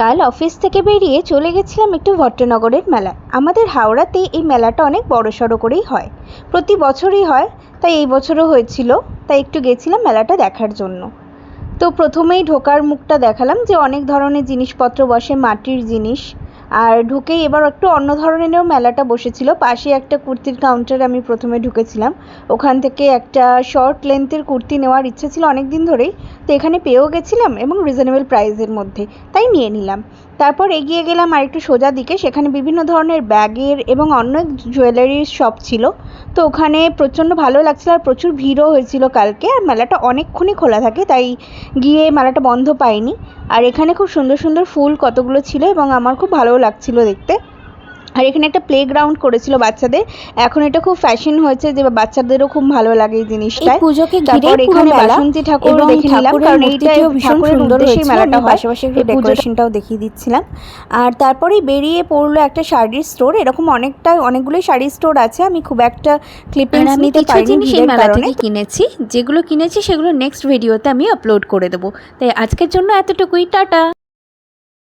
কাল অফিস থেকে বেরিয়ে চলে গেছিলাম একটু ভট্টনগরের মেলায়। আমাদের হাওড়াতে এই মেলাটা অনেক বড় সড়ো করেই হয়। প্রতি বছরই হয়, তাই এই বছরও হয়েছিল, তাই একটু গেছিলাম মেলাটা দেখার জন্য। তো প্রথমেই ঢোকার মুখটা দেখালাম যে অনেক ধরনের জিনিসপত্র বসে, মাটির জিনিস আর ঢুকেই এবার একটু অন্য ধরনেরও মেলাটা বসেছিল। পাশে একটা কুর্তির কাউন্টার আমি প্রথমে ঢুকেছিলাম। ওখান থেকে একটা শর্ট লেন্থের কুর্তি নেওয়ার ইচ্ছে ছিল অনেক দিন ধরেই। তো এখানে পেয়েও গেছিলাম এবং রিজনেবল প্রাইসের মধ্যে, তাই নিয়ে নিলাম। তারপর এগিয়ে গেলাম আর একটু সোজা দিকে, সেখানে বিভিন্ন ধরনের ব্যাগের এবং অন্য জুয়েলারির শপ ছিল। তো ওখানে প্রচণ্ড ভালো লাগছিল আর প্রচুর ভিড়ও হয়েছিল কালকে। আর মেলাটা অনেকক্ষণই খোলা থাকে, তাই গিয়ে মেলাটা বন্ধ পাইনি। আর এখানে খুব সুন্দর সুন্দর ফুল কতগুলো ছিল এবং আমার খুব ভালোও লাগছিল দেখতে। আর এখানে একটা প্লে গ্রাউন্ড করেছিল বাচ্চাদের। এখন এটা খুব ফ্যাশন হয়েছে যে বাচ্চাদেরও খুব ভালো লাগে এই জিনিসটা এই পুজোকে ঘিরে এখানে বাসন্তী ঠাকুর দেখে নিলাম কারণ এইটা ভীষণ সুন্দর হয়েছিল। মেলাটা পাশাপাশি একটু ডেকোরেশনটাও দেখিয়ে দিচ্ছিলাম। আর তারপরেই বেরিয়ে পড়ল একটা শাড়ির স্টোর এরকম অনেকটা অনেকগুলোই শাড়ির স্টোর আছে। আমি খুব একটা ক্লিপিংস আর নিতে পারিনি ভিড়ের মেলা কারণে। থেকে কিনেছি। যেগুলো কিনেছি সেগুলো নেক্সট ভিডিওতে আমি আপলোড করে দেবো। তাই আজকের জন্য এতটুকুই। টাটা!